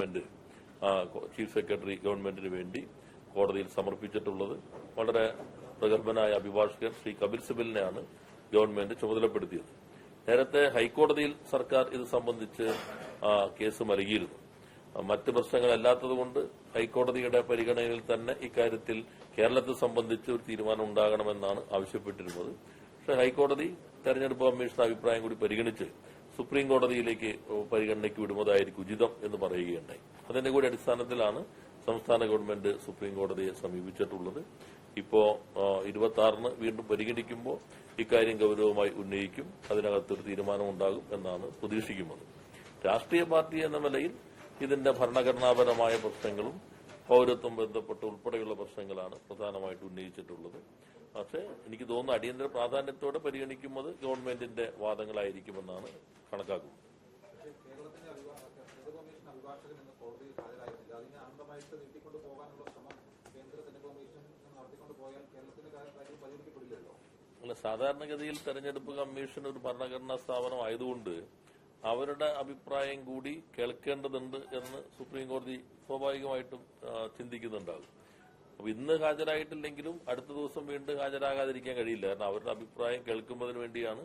Government chief secretary ഗവൺമെന്റിന് വേണ്ടി കോടതിയിൽ സമർപ്പിച്ചിട്ടുള്ളത്. വളരെ പ്രഗത്ഭനായ അഭിഭാഷകൻ ശ്രീ കപിൽ സിബലിനെയാണ് ഗവൺമെന്റ് ചുമതലപ്പെടുത്തിയത്. നേരത്തെ ഹൈക്കോടതിയിൽ സർക്കാർ ഇത് സംബന്ധിച്ച് കേസ് നൽകിയിരുന്നു മറ്റ് പ്രശ്നങ്ങളല്ലാത്തതുകൊണ്ട് ഹൈക്കോടതിയുടെ പരിഗണനയിൽ തന്നെ ഇക്കാര്യത്തിൽ കേരളത്തെ സംബന്ധിച്ച് ഒരു തീരുമാനം ഉണ്ടാകണമെന്നാണ് ആവശ്യപ്പെട്ടിരുന്നത്. പക്ഷേ ഹൈക്കോടതി തെരഞ്ഞെടുപ്പ് കമ്മീഷൻ അഭിപ്രായം കൂടി പരിഗണിച്ച് സുപ്രീം കോടതിയിലേക്ക് പരിഗണനയ്ക്ക് വിടുന്നതായിരിക്കും ഉചിതം എന്ന് പറയുകയുണ്ടായി. അതിന്റെ കൂടി അടിസ്ഥാനത്തിലാണ് സംസ്ഥാന ഗവൺമെന്റ് സുപ്രീം കോടതിയെ സമീപിച്ചിട്ടുള്ളത്. ഇപ്പോ ഇരുപത്തി ആറിന് വീണ്ടും പരിഗണിക്കുമ്പോൾ ഇക്കാര്യം ഗൌരവമായി ഉന്നയിക്കും. അതിനകത്തൊരു തീരുമാനമുണ്ടാകും എന്നാണ് പ്രതീക്ഷിക്കുന്നത്. രാഷ്ട്രീയ പാർട്ടി എന്ന നിലയിൽ ഇതിന്റെ ഭരണഘടനാപരമായ പ്രശ്നങ്ങളും പൌരത്വം ബന്ധപ്പെട്ട് ഉൾപ്പെടെയുള്ള പ്രശ്നങ്ങളാണ് പ്രധാനമായിട്ട് ഉന്നയിച്ചിട്ടുള്ളത്. പക്ഷേ എനിക്ക് തോന്നുന്നു അടിയന്തര പ്രാധാന്യത്തോടെ പരിഗണിക്കുന്നത് ഗവൺമെന്റിന്റെ വാദങ്ങളായിരിക്കുമെന്നാണ് കണക്കാക്കുന്നത്. അല്ല സാധാരണഗതിയിൽ തെരഞ്ഞെടുപ്പ് കമ്മീഷൻ ഒരു ഭരണഘടനാ സ്ഥാപനം ആയതുകൊണ്ട് അവരുടെ അഭിപ്രായം കൂടി കേൾക്കേണ്ടതുണ്ട് എന്ന് സുപ്രീം കോടതി സ്വാഭാവികമായിട്ടും ചിന്തിക്കുന്നുണ്ടാകും. അപ്പൊ ഇന്ന് ഹാജരായിട്ടില്ലെങ്കിലും അടുത്ത ദിവസം വീണ്ടും ഹാജരാകാതിരിക്കാൻ കഴിയില്ല. കാരണം അവരുടെ അഭിപ്രായം കേൾക്കുന്നതിന് വേണ്ടിയാണ്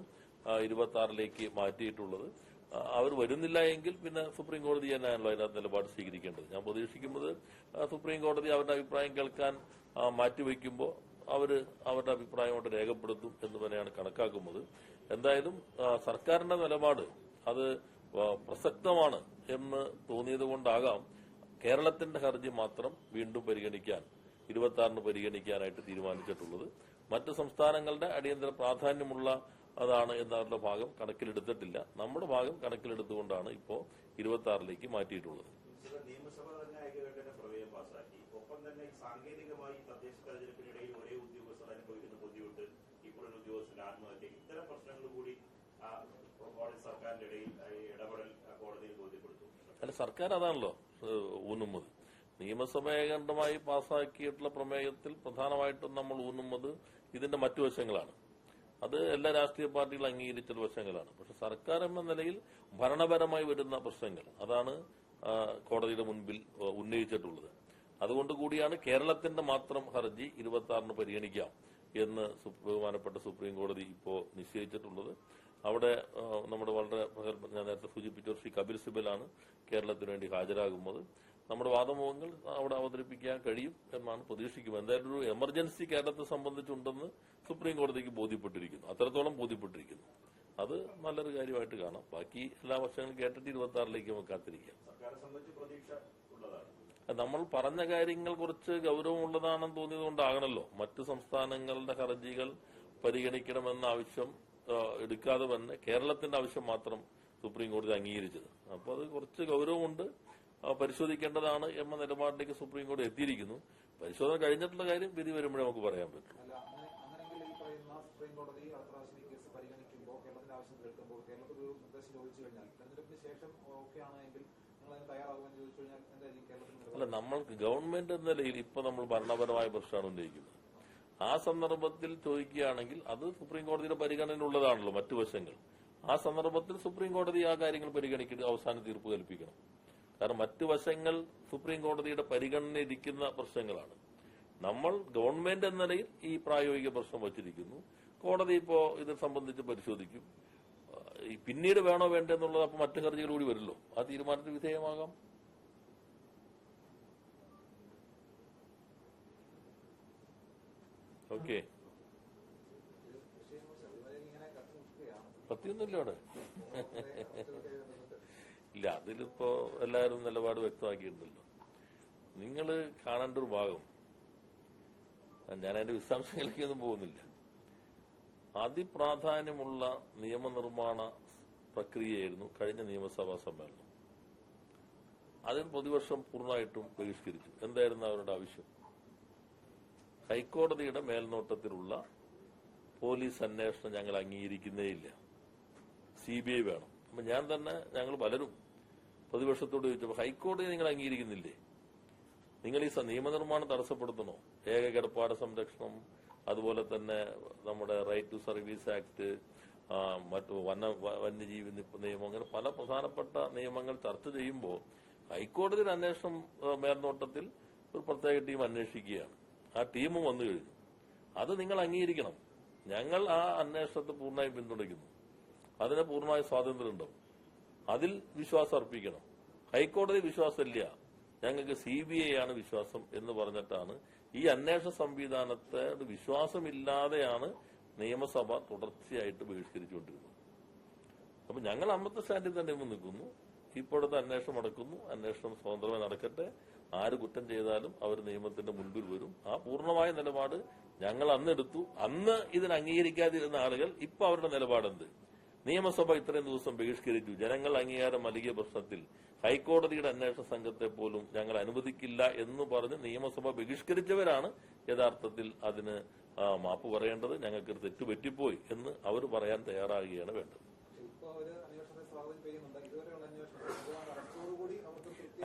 ഇരുപത്തി ആറിലേക്ക് മാറ്റിയിട്ടുള്ളത്. അവർ വരുന്നില്ല എങ്കിൽ പിന്നെ സുപ്രീം കോടതി തന്നെയാണല്ലോ അതിനകത്ത് നിലപാട് സ്വീകരിക്കേണ്ടത്. ഞാൻ പ്രതീക്ഷിക്കുന്നത് സുപ്രീം കോടതി അവരുടെ അഭിപ്രായം കേൾക്കാൻ മാറ്റിവെക്കുമ്പോൾ അവർ അവരുടെ അഭിപ്രായം കൊണ്ട് രേഖപ്പെടുത്തും എന്ന് തന്നെയാണ് കണക്കാക്കുന്നത്. എന്തായാലും സർക്കാരിന്റെ നിലപാട് അത് പ്രസക്തമാണ് എന്ന് തോന്നിയത് കൊണ്ടാകാം കേരളത്തിന്റെ ഹർജി മാത്രം വീണ്ടും പരിഗണിക്കാൻ ഇരുപത്തി ആറിന് പരിഗണിക്കാനായിട്ട് തീരുമാനിച്ചിട്ടുള്ളത്. മറ്റ് സംസ്ഥാനങ്ങളുടെ അടിയന്തര പ്രാധാന്യമുള്ള അതാണ് എന്നവരുടെ ഭാഗം കണക്കിലെടുത്തിട്ടില്ല. നമ്മുടെ ഭാഗം കണക്കിലെടുത്തുകൊണ്ടാണ് ഇപ്പോൾ ഇരുപത്തി ആറിലേക്ക് മാറ്റിയിട്ടുള്ളത്. ചില നിയമസഭ തന്നെ ഐക്യകണ്ഠേന പ്രമേയം പാസാക്കി. ഒപ്പം തന്നെ സാങ്കേതികമായി തദ്ദേശ തെരഞ്ഞെടുപ്പിനിടയിൽ ഒരേ ഉദ്യോഗസ്ഥർ അനുഭവിക്കുന്ന ബുദ്ധിമുട്ട് ഇപ്പോഴൊരു ഉദ്യോഗസ്ഥന്റെ ആത്മഹത്യ ഇത്തരം പ്രശ്നങ്ങൾ കൂടി ആ, കോടതി സർക്കാരിന്റെ ഇടയിൽ ആ, ഇടപെടൽ ആ, കോടതിയിൽ ബോധ്യപ്പെടുത്തും. അല്ല സർക്കാർ അതാണല്ലോ ഊന്നുമ്പോൾ ഊന്നുന്നത് നിയമസഭ ഏകണ്ഠമായി പാസാക്കിയിട്ടുള്ള പ്രമേയത്തിൽ പ്രധാനമായിട്ടും നമ്മൾ ഊന്നുന്നത് ഇതിന്റെ മറ്റു വശങ്ങളാണ്. അത് എല്ലാ രാഷ്ട്രീയ പാർട്ടികളും അംഗീകരിച്ച വശങ്ങളാണ്. പക്ഷെ സർക്കാർ എന്ന നിലയിൽ ഭരണപരമായി വരുന്ന പ്രശ്നങ്ങൾ. അതാണ് കോടതിയുടെ മുൻപിൽ ഉന്നയിച്ചിട്ടുള്ളത്. അതുകൊണ്ട് കൂടിയാണ് കേരളത്തിന്റെ മാത്രം ഹർജി ഇരുപത്തി ആറിന് പരിഗണിക്കാം എന്ന് ബഹുമാനപ്പെട്ട സുപ്രീം കോടതി ഇപ്പോൾ നിശ്ചയിച്ചിട്ടുള്ളത്. അവിടെ നമ്മുടെ വളരെ ഞാൻ നേരത്തെ സൂചിപ്പിച്ച ശ്രീ കപിൽ സിബലാണ് കേരളത്തിന് വേണ്ടി ഹാജരാകുന്നത്. നമ്മുടെ വാദമുഖങ്ങൾ അവിടെ അവതരിപ്പിക്കാൻ കഴിയും എന്നാണ് പ്രതീക്ഷിക്കുന്നത്. എന്തായാലും ഒരു എമർജൻസി കേരളത്തെ സംബന്ധിച്ചുണ്ടെന്ന് സുപ്രീം കോടതിക്ക് ബോധ്യപ്പെട്ടിരിക്കുന്നു. അത്രത്തോളം ബോധ്യപ്പെട്ടിരിക്കുന്നു. അത് നല്ലൊരു കാര്യമായിട്ട് കാണാം. ബാക്കി എല്ലാ വർഷങ്ങളും കേട്ടിട്ട് ഇരുപത്തി ആറിലേക്ക് നമുക്ക് കാത്തിരിക്കാം. നമ്മൾ പറഞ്ഞ കാര്യങ്ങൾ കുറച്ച് ഗൗരവമുള്ളതാണെന്ന് തോന്നിയതുകൊണ്ടാകണല്ലോ. മറ്റ് സംസ്ഥാനങ്ങളുടെ ഹർജികൾ പരിഗണിക്കണമെന്ന ആവശ്യം എടുക്കാതെ തന്നെ കേരളത്തിന്റെ ആവശ്യം മാത്രം സുപ്രീം കോടതി അംഗീകരിച്ചത്. അപ്പോൾ അത് കുറച്ച് ഗൗരവമുണ്ട്. പരിശോധിക്കേണ്ടതാണ് എന്ന നിലപാടിലേക്ക് സുപ്രീം കോടതി എത്തിയിരിക്കുന്നു. പരിശോധന കഴിഞ്ഞിട്ടുള്ള കാര്യം വിധി വരുമ്പോഴേ നമുക്ക് പറയാൻ പറ്റും. സുപ്രീം കോടതി അടുത്ത പ്രാവശ്യം ഈ കേസ് പരിഗണിക്കുമ്പോൾ കേരളത്തിന്റെ ആവശ്യം കേൾക്കുമ്പോൾ കേരളത്തിൽ ഒരു നിർദ്ദേശം ചോദിച്ചു കഴിഞ്ഞാൽ തെരഞ്ഞെടുപ്പിന് ശേഷം? അല്ല നമ്മൾക്ക് ഗവൺമെന്റ് എന്ന നിലയിൽ ഇപ്പൊ നമ്മൾ ഭരണപരമായ പ്രശ്നമാണ് ഉന്നയിക്കുന്നത്. ആ സന്ദർഭത്തിൽ ചോദിക്കുകയാണെങ്കിൽ അത് സുപ്രീം കോടതിയുടെ പരിഗണനയിലുള്ളതാണല്ലോ മറ്റു വശങ്ങൾ. ആ സന്ദർഭത്തിൽ സുപ്രീം കോടതി ആ കാര്യങ്ങൾ പരിഗണിക്കുന്നത് അവസാന തീർപ്പ് കൽപ്പിക്കണം. കാരണം മറ്റു വശങ്ങൾ സുപ്രീം കോടതിയുടെ പരിഗണനയിരിക്കുന്ന പ്രശ്നങ്ങളാണ്. നമ്മൾ ഗവൺമെന്റ് എന്ന നിലയിൽ ഈ പ്രായോഗിക പ്രശ്നം വച്ചിരിക്കുന്നു. കോടതി ഇപ്പോ ഇത് സംബന്ധിച്ച് പരിശോധിക്കും. പിന്നീട് വേണോ വേണ്ടെന്നുള്ളത് അപ്പൊ മറ്റു ഹർജികൾ കൂടി വരുമല്ലോ. ആ തീരുമാനത്തിന് വിധേയമാകാം. ഓക്കെ. പത്തിയൊന്നുമില്ല അവിടെ. ഇല്ല അതിലിപ്പോ എല്ലാവരും നിലപാട് വ്യക്തമാക്കിയിട്ടുണ്ടല്ലോ. നിങ്ങൾ കാണേണ്ട ഒരു ഭാഗം ഞാൻ അതിന്റെ വിശദാംശങ്ങളിലേക്കൊന്നും പോകുന്നില്ല. അതിപ്രാധാന്യമുള്ള നിയമനിർമ്മാണ പ്രക്രിയയായിരുന്നു കഴിഞ്ഞ നിയമസഭാ സമ്മേളനം. അതിൽ പ്രതിവർഷം പൂർണമായിട്ടും ബഹിഷ്കരിച്ചു. എന്തായിരുന്നു അവരുടെ ആവശ്യം? ഹൈക്കോടതിയുടെ മേൽനോട്ടത്തിലുള്ള പോലീസ് അന്വേഷണം ഞങ്ങൾ അംഗീകരിക്കുന്നേയില്ല. സി ബി ഐ വേണം. അപ്പൊ ഞാൻ തന്നെ ഞങ്ങൾ പലരും പ്രതിപക്ഷത്തോട് ചോദിച്ചപ്പോൾ ഹൈക്കോടതി നിങ്ങൾ അംഗീകരിക്കുന്നില്ലേ? നിങ്ങൾ ഈ നിയമനിർമ്മാണം തടസ്സപ്പെടുത്തണോ? ഏക കിടപ്പാട സംരക്ഷണം അതുപോലെ തന്നെ നമ്മുടെ റൈറ്റ് ടു സർവീസ് ആക്ട് മറ്റു വന വന്യജീവി നിയമം അങ്ങനെ പല പ്രധാനപ്പെട്ട നിയമങ്ങൾ ചർച്ച ചെയ്യുമ്പോൾ ഹൈക്കോടതിയുടെ അന്വേഷണം മേൽനോട്ടത്തിൽ ഒരു പ്രത്യേക ടീം അന്വേഷിക്കുകയാണ്. ആ ടീം വന്നു കഴിഞ്ഞു. അത് നിങ്ങൾ അംഗീകരിക്കണം. ഞങ്ങൾ ആ അന്വേഷണത്തെ പൂർണമായും പിന്തുണയ്ക്കുന്നു. അതിന് പൂർണമായ സ്വാതന്ത്ര്യമുണ്ടാവും. അതിൽ വിശ്വാസം അർപ്പിക്കണം. ഹൈക്കോടതി വിശ്വാസമില്ല. ഞങ്ങൾക്ക് സി ബി ഐ ആണ് വിശ്വാസം എന്ന് പറഞ്ഞിട്ടാണ് ഈ അന്വേഷണ സംവിധാനത്തെ വിശ്വാസമില്ലാതെയാണ് നിയമസഭ തുടർച്ചയായിട്ട് ബഹിഷ്കരിച്ചുകൊണ്ടിരുന്നത്. അപ്പൊ ഞങ്ങൾ അമ്പത്തെ സ്റ്റാൻഡിൽ തന്നെ നിൽക്കുന്നു. ഇപ്പോഴത്തെ അന്വേഷണം അടക്കുന്നു അന്വേഷണം സ്വതന്ത്രമായി നടക്കട്ടെ. ആര് കുറ്റം ചെയ്താലും അവർ നിയമത്തിന്റെ മുൻപിൽ വരും. ആ പൂർണമായ നിലപാട് ഞങ്ങൾ അന്നെടുത്തു അന്ന് ഇതിന് അംഗീകരിക്കാതിരുന്ന ആളുകൾ ഇപ്പൊ അവരുടെ നിലപാടെന്ത്? നിയമസഭ ഇത്രയും ദിവസം ബഹിഷ്കരിച്ചു. ജനങ്ങൾ അംഗീകാരം നൽകിയ പ്രശ്നത്തിൽ ഹൈക്കോടതിയുടെ അന്വേഷണ സംഘത്തെ പോലും ഞങ്ങൾ അനുവദിക്കില്ല എന്ന് പറഞ്ഞ് നിയമസഭ ബഹിഷ്കരിച്ചവരാണ് യഥാർത്ഥത്തിൽ അതിന് മാപ്പ് പറയേണ്ടത്. ഞങ്ങൾക്ക് തെറ്റ് പറ്റിപ്പോയി എന്ന് അവർ പറയാൻ തയ്യാറാകുകയാണ് വേണ്ടത്.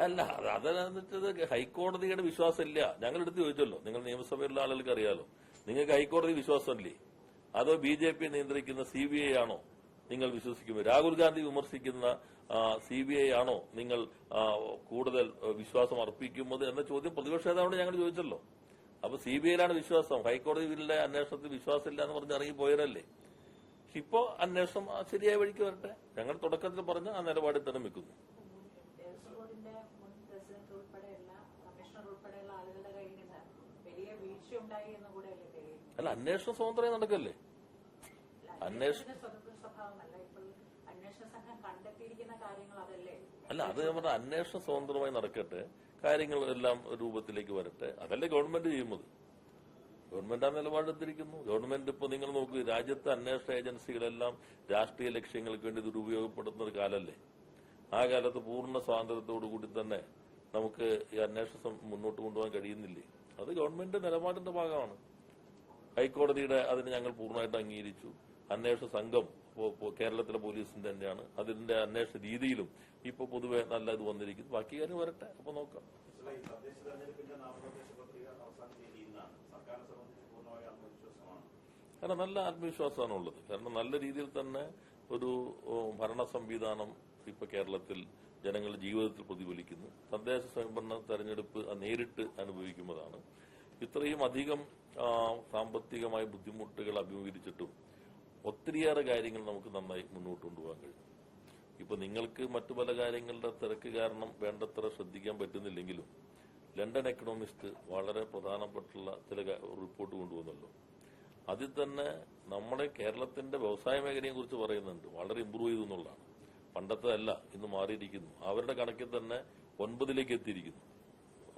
അല്ല അത് വെച്ചത് ഹൈക്കോടതിയുടെ വിശ്വാസമില്ല. ഞങ്ങൾ എടുത്ത് ചോദിച്ചല്ലോ നിങ്ങൾ നിയമസഭയിലുള്ള ആളുകൾക്ക് അറിയാലോ. നിങ്ങൾക്ക് ഹൈക്കോടതി വിശ്വാസമില്ലേ? അതോ ബി ജെ പി നിയന്ത്രിക്കുന്ന സി ബി ഐ ആണോ? നിങ്ങൾ വിശ്വസിക്കും രാഹുൽ ഗാന്ധി വിമർശിക്കുന്ന സി ബി ഐ ആണോ നിങ്ങൾ കൂടുതൽ വിശ്വാസം അർപ്പിക്കുന്നത് എന്ന ചോദ്യം പ്രതിപക്ഷ നേതാവിനോട് ഞങ്ങൾ ചോദിച്ചല്ലോ. അപ്പൊ സി ബി ഐയിലാണ് വിശ്വാസം. ഹൈക്കോടതിയിലെ അന്വേഷണത്തിൽ വിശ്വാസമില്ല എന്ന് പറഞ്ഞ് ഇറങ്ങി പോയവരല്ലേ? പക്ഷെ ഇപ്പോ അന്വേഷണം ശരിയായ വഴിക്ക് വരട്ടെ. ഞങ്ങൾ തുടക്കത്തിൽ പറഞ്ഞ ആ നിലപാടിൽ തന്നെ നിൽക്കുന്നു. അല്ല അന്വേഷണം സ്വതന്ത്രമായി നടക്കല്ലേ അല്ല, അന്വേഷണത്തിന്റെ സ്വതന്ത്ര സ്വഭാവമല്ല ഇപ്പോൾ അന്വേഷണ അല്ല. അത് നമ്മുടെ അന്വേഷണം സ്വതന്ത്രമായി നടക്കട്ടെ. കാര്യങ്ങൾ എല്ലാം രൂപത്തിലേക്ക് വരട്ടെ. അതല്ലേ ഗവൺമെന്റ് ചെയ്യുന്നത്. ഗവൺമെന്റ് ആ നിലപാടെടുത്തിരിക്കുന്നു. ഗവൺമെന്റ് ഇപ്പൊ നിങ്ങൾ നോക്കൂ രാജ്യത്തെ അന്വേഷണ ഏജൻസികളെല്ലാം രാഷ്ട്രീയ ലക്ഷ്യങ്ങൾക്ക് വേണ്ടി ദുരുപയോഗപ്പെടുത്തുന്ന ഒരു കാലല്ലേ? ആ കാലത്ത് പൂർണ സ്വാതന്ത്ര്യത്തോടു കൂടി തന്നെ നമുക്ക് ഈ അന്വേഷണം മുന്നോട്ട് കൊണ്ടുപോകാൻ കഴിയുന്നില്ലേ? അത് ഗവൺമെന്റ് നിലപാടിന്റെ ഭാഗമാണ്. ഹൈക്കോടതിയുടെ അതിന് ഞങ്ങൾ പൂർണമായിട്ട് അംഗീകരിച്ചു. അന്വേഷണ സംഘം കേരളത്തിലെ പോലീസിന്റെ തന്നെയാണ്. അതിന്റെ അന്വേഷണ രീതിയിലും ഇപ്പൊ പൊതുവെ നല്ല ഇത് വന്നിരിക്കുന്നു. ബാക്കി കാര്യം വരട്ടെ. അപ്പൊ നോക്കാം. കാരണം നല്ല ആത്മവിശ്വാസമാണ്. ഉള്ളത് കാരണം നല്ല രീതിയിൽ തന്നെ ഒരു ഭരണ സംവിധാനം ഇപ്പൊ കേരളത്തിൽ ജനങ്ങളുടെ ജീവിതത്തിൽ പ്രതിഫലിക്കുന്നു. തദ്ദേശ സ്വയംഭരണ തെരഞ്ഞെടുപ്പ് നേരിട്ട് അനുഭവിക്കുന്നതാണ്. ഇത്രയും അധികം സാമ്പത്തികമായ ബുദ്ധിമുട്ടുകൾ അഭിമുഖീകരിച്ചിട്ടും ഒത്തിരിയേറെ കാര്യങ്ങൾ നമുക്ക് നന്നായി മുന്നോട്ട് കൊണ്ടുപോകാൻ കഴിയും. ഇപ്പൊ നിങ്ങൾക്ക് മറ്റു പല കാര്യങ്ങളുടെ തിരക്ക് കാരണം വേണ്ടത്ര ശ്രദ്ധിക്കാൻ പറ്റുന്നില്ലെങ്കിലും ലണ്ടൻ എക്കണോമിസ്റ്റ് വളരെ പ്രധാനപ്പെട്ടുള്ള ചില റിപ്പോർട്ട് കൊണ്ടുവന്നല്ലോ. അതിൽ തന്നെ നമ്മുടെ കേരളത്തിന്റെ വ്യവസായ മേഖലയെ കുറിച്ച് പറയുന്നുണ്ട്. വളരെ ഇമ്പ്രൂവ് ചെയ്തു എന്നുള്ളതാണ്. പണ്ടത്തെ അല്ല ഇന്ന് മാറിയിരിക്കുന്നു. അവരുടെ കണക്കിൽ തന്നെ ഒൻപതിലേക്ക് എത്തിയിരിക്കുന്നു.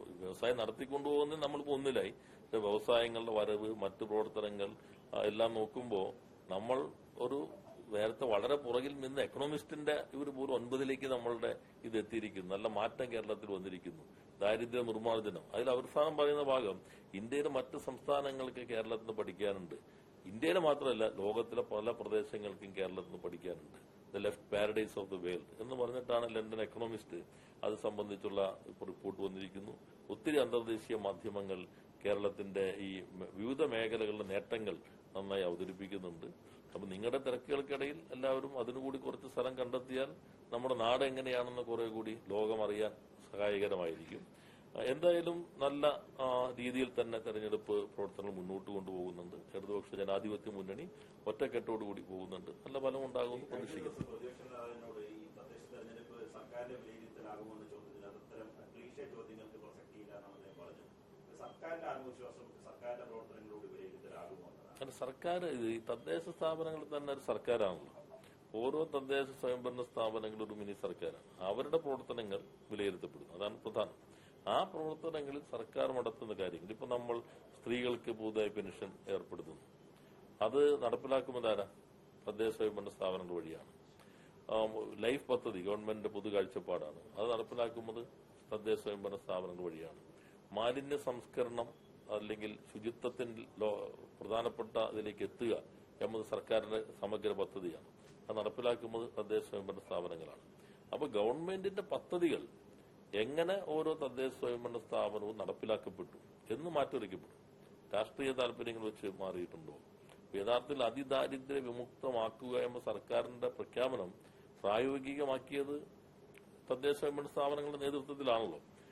വ്യവസായം നടത്തിക്കൊണ്ടുപോകുന്നത് നമ്മളിപ്പോൾ ഒന്നിലായി. പക്ഷെ വ്യവസായങ്ങളുടെ വരവ് മറ്റു പ്രവർത്തനങ്ങൾ എല്ലാം നോക്കുമ്പോൾ നമ്മൾ ഒരു നേരത്തെ വളരെ പുറകിൽ നിന്ന് എക്കണോമിസ്റ്റിന്റെ ഇവർ പോലും ഒൻപതിലേക്ക് നമ്മളുടെ ഇത് എത്തിയിരിക്കുന്നു. നല്ല മാറ്റം കേരളത്തിൽ വന്നിരിക്കുന്നു. ദാരിദ്ര്യ നിർമ്മാർജനം. അതിൽ അവസാനം പറയുന്ന ഭാഗം ഇന്ത്യയിലെ മറ്റ് സംസ്ഥാനങ്ങൾക്ക് കേരളത്തിൽ നിന്ന് പഠിക്കാനുണ്ട്. ഇന്ത്യയിലെ മാത്രമല്ല ലോകത്തിലെ പല പ്രദേശങ്ങൾക്കും കേരളത്തിൽ നിന്ന് പഠിക്കാനുണ്ട്. The left paradise of the world എന്ന് പറഞ്ഞിട്ടാണ് ലണ്ടൻ എക്കണോമിസ്റ്റ് അത് സംബന്ധിച്ചുള്ള റിപ്പോർട്ട് വന്നിരിക്കുന്നു. ഒത്തിരി അന്തർദേശീയ മാധ്യമങ്ങൾ കേരളത്തിന്റെ ഈ വിവിധ മേഖലകളിലെ നേട്ടങ്ങൾ നന്നായി അവതരിപ്പിക്കുന്നുണ്ട്. അപ്പൊ നിങ്ങളുടെ തിരക്കുകൾക്കിടയിൽ എല്ലാവരും അതിനുകൂടി കുറച്ച് സ്ഥലം കണ്ടെത്തിയാൽ നമ്മുടെ നാട് എങ്ങനെയാണെന്ന് കുറെ കൂടി ലോകം അറിയാൻ സഹായകരമായിരിക്കും. എന്തായാലും നല്ല രീതിയിൽ തന്നെ തെരഞ്ഞെടുപ്പ് പ്രവർത്തനങ്ങൾ മുന്നോട്ട് കൊണ്ടുപോകുന്നുണ്ട്. ഇടതുപക്ഷ ജനാധിപത്യ മുന്നണി ഒറ്റക്കെട്ടോടുകൂടി പോകുന്നുണ്ട്. നല്ല ഫലം ഉണ്ടാകുമെന്ന് പ്രതീക്ഷിക്കുന്നു പ്രതിപക്ഷ നേതാവിനോട് ഈ തദ്ദേശ തെരഞ്ഞെടുപ്പ് സർക്കാരിന്റെ വിലയിരുത്തലാകുമെന്ന ചോദ്യത്തിന് അത്തരം ക്ലീശ ചോദ്യങ്ങൾക്ക് സർക്കാരിന്റെ ആത്മവിശ്വാസം സർക്കാരിന്റെ പ്രവർത്തനങ്ങളോട് വിലയിരുത്തലാകുമോ സർക്കാർ ഈ തദ്ദേശ സ്ഥാപനങ്ങൾ തന്നെ ഒരു സർക്കാരാണല്ലോ. ഓരോ തദ്ദേശ സ്വയംഭരണ സ്ഥാപനങ്ങളും ഒരു മിനി സർക്കാരാണ്. അവരുടെ പ്രവർത്തനങ്ങൾ വിലയിരുത്തപ്പെടുന്നു. അതാണ് പ്രധാനം. ആ പ്രവർത്തനങ്ങളിൽ സർക്കാർ നടത്തുന്ന കാര്യങ്ങൾ. ഇപ്പൊ നമ്മൾ സ്ത്രീകൾക്ക് പുതുതായി പെൻഷൻ ഏർപ്പെടുത്തുന്നു. അത് നടപ്പിലാക്കുമ്പോൾ ആരാ? തദ്ദേശ സ്വയംഭരണ സ്ഥാപനങ്ങൾ വഴിയാണ്. ലൈഫ് പദ്ധതി ഗവൺമെന്റിന്റെ പൊതു കാഴ്ചപ്പാടാണ് അത് നടപ്പിലാക്കുന്നത് തദ്ദേശ സ്വയംഭരണ സ്ഥാപനങ്ങൾ വഴിയാണ്. മാലിന്യ സംസ്കരണം അല്ലെങ്കിൽ ശുചിത്വത്തിൽ ലോ- പ്രധാനപ്പെട്ട ഇതിലേക്ക് എത്തുക എന്നത് സർക്കാരിന്റെ സമഗ്ര പദ്ധതിയാണ്. അത് നടപ്പിലാക്കുന്നത് തദ്ദേശ സ്വയംഭരണ സ്ഥാപനങ്ങളാണ്. അപ്പോൾ ഗവൺമെന്റിന്റെ പദ്ധതികൾ എങ്ങനെ ഓരോ തദ്ദേശ സ്വയംഭരണ സ്ഥാപനവും നടപ്പിലാക്കപ്പെട്ടു എന്ന് മാറ്റിവരയ്ക്കപ്പെടും രാഷ്ട്രീയ താല്പര്യങ്ങൾ വെച്ച് മാറിയിട്ടുണ്ടോ? യഥാർത്ഥത്തിൽ അതിദാരിദ്ര്യ വിമുക്തമാക്കുക എന്ന സർക്കാരിന്റെ പ്രഖ്യാപനം പ്രായോഗികമാക്കിയത് തദ്ദേശ സ്വയംഭരണ സ്ഥാപനങ്ങളുടെ നേതൃത്വത്തിലാണല്ലോ.